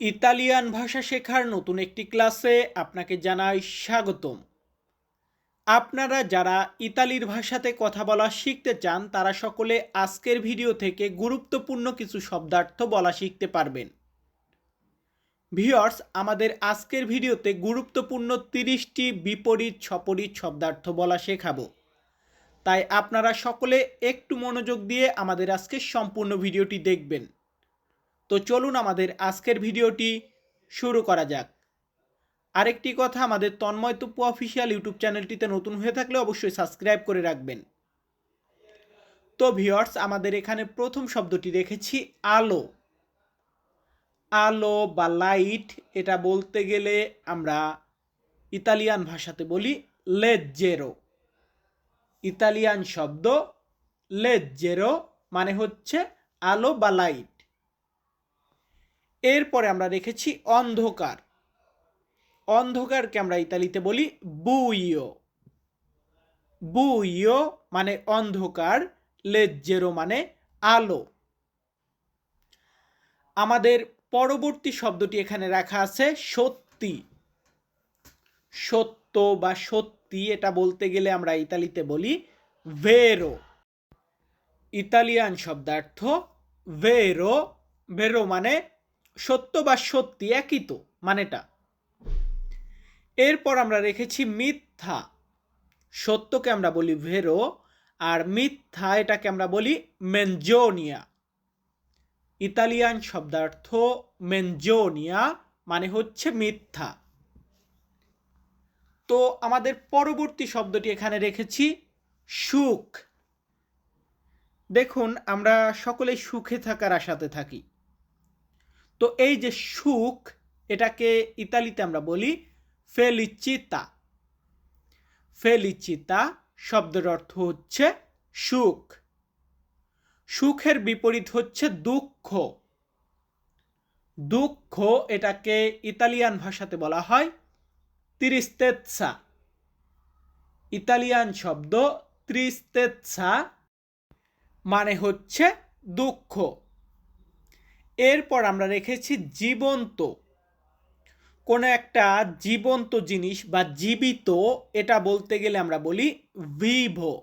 Italian ভাষা শেখার নতুন একটি ক্লাসে আপনাকে জানাই স্বাগতম। আপনারা যারা ইতালির ভাষাতে কথা বলা শিখতে চান, তারা সকলে আজকের ভিডিও থেকে গুরুত্বপূর্ণ কিছু শব্দার্থ বলা শিখতে পারবেন। ভিওর্স আমাদের আজকের ভিডিওতে গুরুত্বপূর্ণ তিরিশটি বিপরীত সপরীত শব্দার্থ বলা শেখাবো। তাই আপনারা সকলে একটু মনোযোগ দিয়ে আমাদের আজকের সম্পূর্ণ ভিডিওটি দেখবেন। তো চলুন আমাদের আজকের ভিডিওটি শুরু করা যাক। আরেকটি কথা, আমাদের তন্ময় তুপ্পু অফিসিয়াল ইউটিউব চ্যানেলটিতে নতুন হয়ে থাকলে অবশ্যই সাবস্ক্রাইব করে রাখবেন। তো ভিওর্স আমাদের এখানে প্রথম শব্দটি রেখেছি আলো। আলো বা লাইট, এটা বলতে গেলে আমরা ইতালিয়ান ভাষাতে বলি লেজ্জেরো। ইতালিয়ান শব্দ লেজ্জেরো মানে হচ্ছে আলো বা লাইট। এরপরে আমরা রেখেছি অন্ধকার। অন্ধকারকে আমরা ইতালিতে বলি বুইও বুইও মানে অন্ধকার, লেজ্জেরো মানে আলো। আমাদের পরবর্তী শব্দটি এখানে রাখা আছে সত্যি। সত্য বা সত্যি এটা বলতে গেলে আমরা ইতালিতে বলি ভেরো ইতালিয়ান শব্দার্থ ভেরো ভেরো মানে সত্য বা সত্যি একই তো, মানেটা। এরপর আমরা রেখেছি মিথ্যা। সত্যকে আমরা বলি ভেরো, আর মিথ্যা এটাকে আমরা বলি মেনজোনিয়া ইতালিয়ান শব্দার্থ মেনজোনিয়া মানে হচ্ছে মিথ্যা। তো আমাদের পরবর্তী শব্দটি এখানে রেখেছি সুখ। দেখুন, আমরা সকলে সুখে থাকার আশাতে থাকি। তো এই যে সুখ, এটাকে ইতালিতে আমরা বলি ফেলিচিতা ফেলিচিতা শব্দের অর্থ হচ্ছে সুখ। সুখের বিপরীত হচ্ছে দুঃখ। দুঃখ এটাকে ইতালিয়ান ভাষাতে বলা হয় ত্রিস্তেৎসা ইতালিয়ান শব্দ ত্রিস্তেৎসা মানে হচ্ছে দুঃখ। এরপর আমরা রেখেছি জীবন্ত। কোনো একটা জীবন্ত জিনিস বা জীবিত, এটা বলতে গেলে আমরা বলি ভিভো।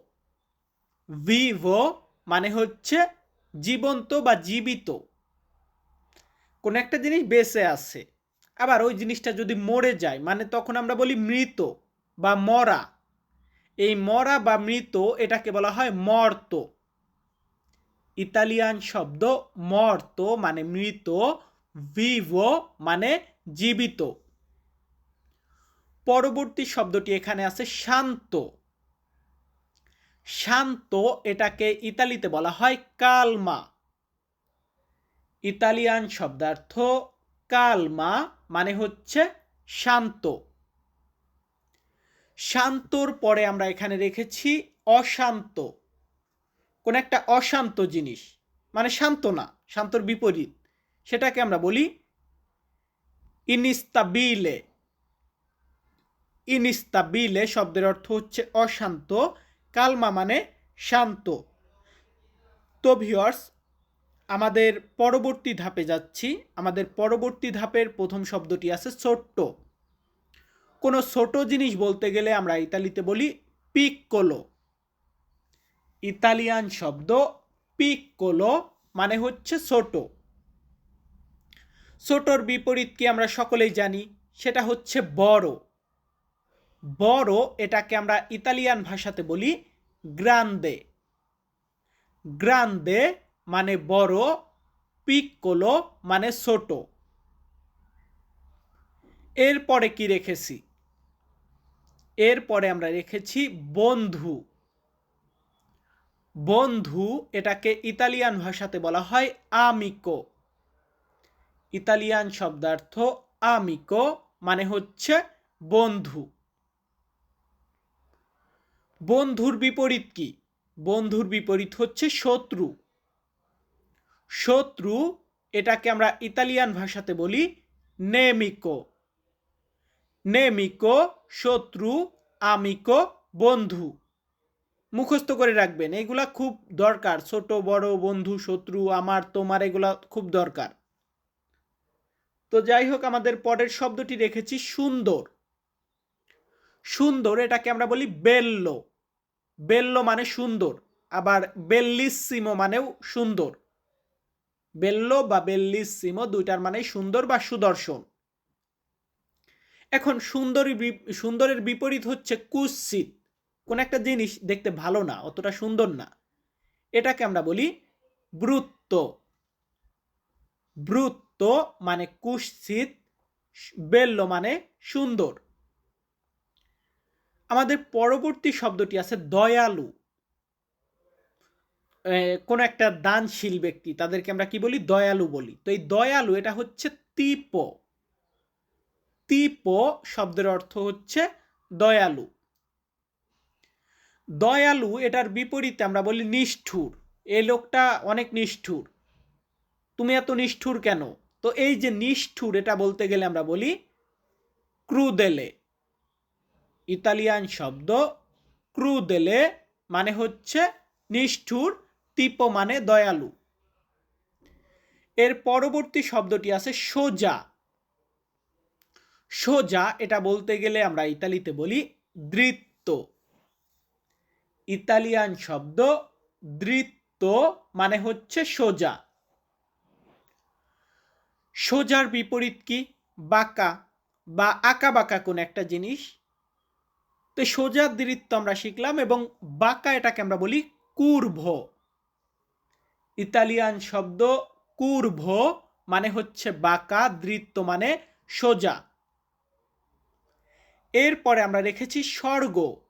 ভিভো মানে হচ্ছে জীবন্ত বা জীবিত। কোনো একটা জিনিস বেঁচে আছে, আবার ওই জিনিসটা যদি মরে যায় মানে তখন আমরা বলি মৃত বা মরা। এই মরা বা মৃত, এটাকে বলা হয় মর্ত। ইতালিয়ান শব্দ মর্ত মানে মৃত ভিভো মানে জীবিত। পরবর্তী শব্দটি এখানে আছে শান্ত। শান্ত এটাকে ইতালিতে বলা হয় কালমা। ইতালিয়ান শব্দার্থ কালমা মানে হচ্ছে শান্ত। শান্তর পরে আমরা এখানে রেখেছি অশান্ত। কোন একটা অশান্ত জিনিস মানে শান্ত না, শান্তর বিপরীত, সেটাকে আমরা বলি ইনিস্তাবিলে। ইনিস্তাবিলে শব্দের অর্থ হচ্ছে অশান্ত, কালমা মানে শান্ত। তো ভিওয়ার্স আমাদের পরবর্তী ধাপে যাচ্ছি। আমাদের পরবর্তী ধাপের প্রথম শব্দটি আছে ছোট্ট। কোনো ছোট জিনিস বলতে গেলে আমরা ইতালিতে বলি পিককোলো। ইতালিয়ান শব্দ পিককোলো মানে হচ্ছে ছোট। ছোটর বিপরীত কি আমরা সকলেই জানি? সেটা হচ্ছে বড়। বড় এটাকে আমরা ইতালিয়ান ভাষাতে বলি গ্রান্দে গ্রান্দে মানে বড় পিককোলো মানে ছোট। এরপরে কি রেখেছি? এরপরে আমরা রেখেছি বন্ধু। বন্ধু এটাকে ইতালিয়ান ভাষাতে বলা হয় আমিকো ইতালিয়ান শব্দার্থ আমিকো মানে হচ্ছে বন্ধু। বন্ধুর বিপরীত কি? বন্ধুর বিপরীত হচ্ছে শত্রু। শত্রু এটাকে আমরা ইতালিয়ান ভাষাতে বলি নেমিকো। নেমিকো শত্রু আমিকো বন্ধু। মুখস্থ করে রাখবেন। এগুলা খুব দরকার। ছোট, বড়, বন্ধু, শত্রু, আমার, তোমার, এগুলা খুব দরকার। তো যাই হোক, আমাদের পরের শব্দটি রেখেছি সুন্দর। সুন্দর এটাকে আমরা বলি বেল্লো। বেল্লো মানে সুন্দর। আবার বেল্লিসিমো মানেও সুন্দর। বেল্লো বা বেল্লিসিমো দুইটার মানে সুন্দর বা সুদর্শন। এখন সুন্দরী সুন্দরের বিপরীত হচ্ছে কুৎসিত। কোন একটা জিনিস দেখতে ভালো না, অতটা সুন্দর না। এটাকে আমরা বলি ব্রুত্ব। বৃত্ত মানে কুৎসিত বেল্ল মানে সুন্দর। আমাদের পরবর্তী শব্দটি আছে দয়ালু। কোন একটা দানশীল ব্যক্তি, তাদেরকে আমরা কি বলি? দয়ালু বলি। তো এই দয়ালু এটা হচ্ছে তিপ। তিপ শব্দের অর্থ হচ্ছে দয়ালু। দয়ালু এটার বিপরীতে আমরা বলি নিষ্ঠুর। এই লোকটা অনেক নিষ্ঠুর। তুমি এত নিষ্ঠুর কেন? তো এই যে নিষ্ঠুর, এটা বলতে গেলে আমরা বলি ক্রুদেলে। ইতালিয়ান শব্দ ক্রুদেলে মানে হচ্ছে নিষ্ঠুর, তিপ মানে দয়ালু। এর পরবর্তী শব্দটি আছে সোজা। সোজা, এটা বলতে গেলে আমরা ইতালিতে বলি দৃত্ত। ইতালিয়ান শব্দ দৃত্ত মানে হচ্ছে সোজা। সোজার বিপরীত কি? বাঁকা বা আঁকা বাঁকা কোন একটা জিনিস। তো সোজা দৃত্ত আমরা শিখলাম এবং বাঁকা এটাকে আমরা বলি কুর্ভ। ইতালিয়ান শব্দ কুর্ভ মানে হচ্ছে বাঁকা দৃত্ত মানে সোজা। এরপরে আমরা রেখেছি স্বর্গ।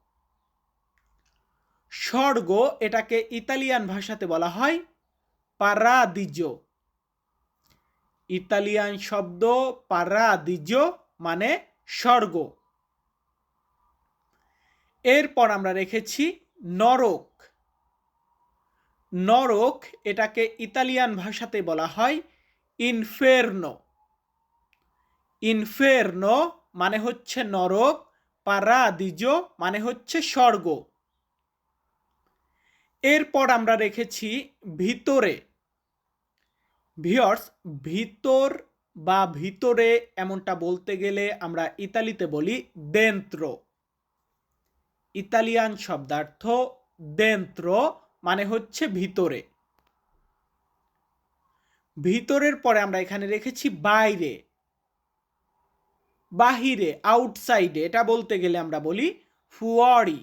স্বর্গ এটাকে ইতালিয়ান ভাষাতে বলা হয় পারাদিজো ইতালিয়ান শব্দ পারাদিজো মানে স্বর্গ। এরপর আমরা রেখেছি নরক। নরক এটাকে ইতালিয়ান ভাষাতে বলা হয় ইনফেরনো। ইনফেরনো মানে হচ্ছে নরক পারাদিজো মানে হচ্ছে স্বর্গ। এরপর আমরা রেখেছি ভিতরে। ভিয়র্স ভিতর বা ভিতরে এমনটা বলতে গেলে আমরা ইতালিতে বলি দেন্ত্র ইতালিয়ান শব্দার্থ দেন্ত্র মানে হচ্ছে ভিতরে। ভিতরের পরে আমরা এখানে রেখেছি বাইরে। বাহিরে আউটসাইডে এটা বলতে গেলে আমরা বলি ফুয়ারি।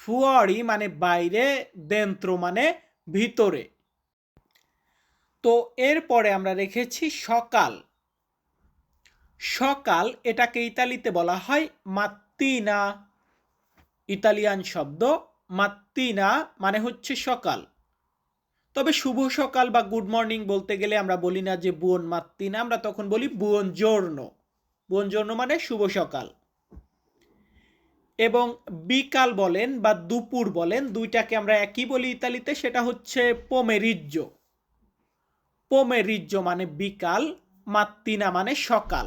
ফুয়ারি মানে বাইরে, দেন্ত্র মানে ভিতরে। তো এরপরে আমরা রেখেছি সকাল। সকাল এটাকে ইতালিতে বলা হয় মাত্তিনা। ইতালিয়ান শব্দ মাত্তিনা মানে হচ্ছে সকাল। তবে শুভ সকাল বা গুড মর্নিং বলতে গেলে আমরা বলি না যে বুয়ন মাত্তিনা, আমরা তখন বলি বুয়ন জোর্ণ বুয়ন জোর্ণ মানে শুভ সকাল। এবং বিকাল বলেন বা দুপুর বলেন, দুইটাকে আমরা একই বলি ইতালিতে, সেটা হচ্ছে পোমেরিজ্জ পোমেরিজ্জ মানে বিকাল মাত্তিনা মানে সকাল।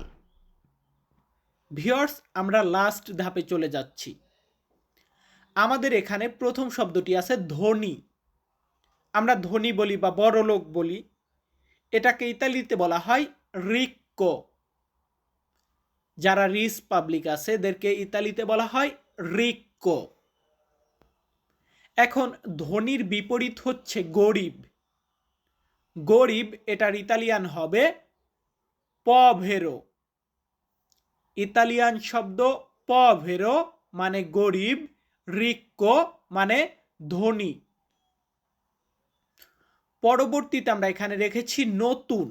ভিওর্স আমরা লাস্ট ধাপে চলে যাচ্ছি। আমাদের এখানে প্রথম শব্দটি আছে ধনী। আমরা ধনী বলি বা বড়লোক বলি। এটাকে ইতালিতে বলা হয় রিক্কো যারা রিস পাবলিক আছে, এদেরকে ইতালিতে বলা হয় রিক্কো এখন ধনীর বিপরীত হচ্ছে গরিব। গরিব এটার ইতালিয়ান হবে পভেরো ইতালিয়ান শব্দ পভেরো মানে গরিব রিক্কো মানে ধনী। পরবর্তীতে আমরা এখানে রেখেছি নতুন।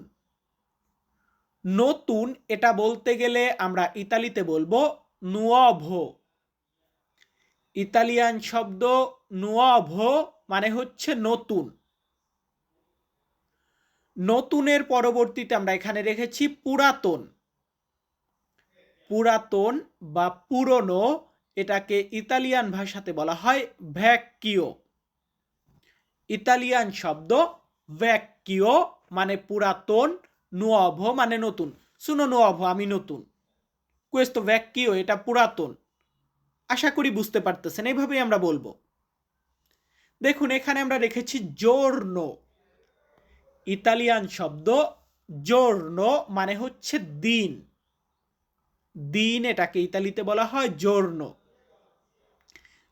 নতুন এটা বলতে গেলে আমরা ইতালিতে বলব নুয়াভো ইতালিয়ান শব্দ নুয়াভো মানে হচ্ছে নতুন। নতুনের পরবর্তীতে আমরা এখানে রেখেছি পুরাতন। পুরাতন বা পুরনো এটাকে ইতালিয়ান ভাষাতে বলা হয় ভ্যাকিও ইতালিয়ান শব্দ ভ্যাকিও মানে পুরাতন নুয়ভ মানে নতুন। শুনো নুয়ভ আমি নতুন। কুয়েস্তো ভ্যাকিও এটা পুরাতন। আশা করি বুঝতে পারতেছেন এইভাবেই আমরা বলব। দেখুন, এখানে আমরা রেখেছি জোর্নো। ইতালিয়ান শব্দ জোর্ণ মানে হচ্ছে দিন। দিন এটাকে ইতালিতে বলা হয় জোর্ণ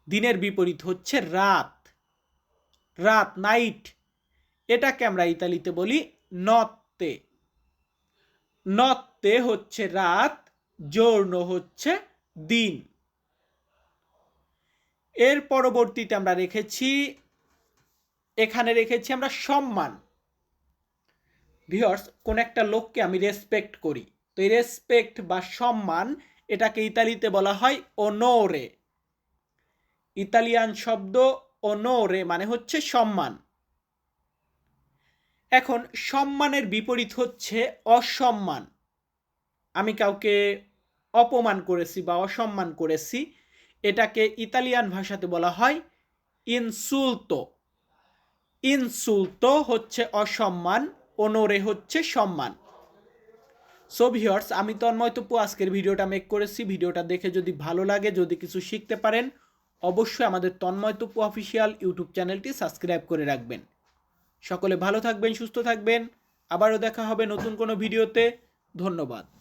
দিনের বিপরীত হচ্ছে রাত। রাত, নাইট। এটাকে আমরা ইতালিতে বলি নত্তে। নত্তে হচ্ছে রাত জোর্ণ হচ্ছে দিন। এর পরবর্তীতে আমরা রেখেছি, এখানে রেখেছি আমরা সম্মান। ভিওর্স কোন একটা লোককে আমি রেসপেক্ট করি। তো এই রেসপেক্ট বা সম্মান, এটাকে ইতালিতে বলা হয় ওনোরে ইতালিয়ান শব্দ ওনোরে মানে হচ্ছে সম্মান। এখন, সম্মানের বিপরীত হচ্ছে অসম্মান। আমি কাউকে অপমান করেছি বা অসম্মান করেছি এটাকে ইতালিয়ান ভাষাতে বলা হয় ইনসুলতো। ইনসুলতো হচ্ছে অসম্মান, অনরে হচ্ছে সম্মান। সো ভিওর্স আমি তন্ময় তপু, আজকের ভিডিওটা মেক করেছি। ভিডিওটা দেখে যদি ভালো লাগে, যদি কিছু শিখতে পারেন, অবশ্যই আমাদের তন্ময় তপু অফিসিয়াল ইউটিউব চ্যানেলটি সাবস্ক্রাইব করে রাখবেন। সকলে ভালো থাকবেন, সুস্থ থাকবেন। আবারও দেখা হবে নতুন কোনো ভিডিওতে। ধন্যবাদ।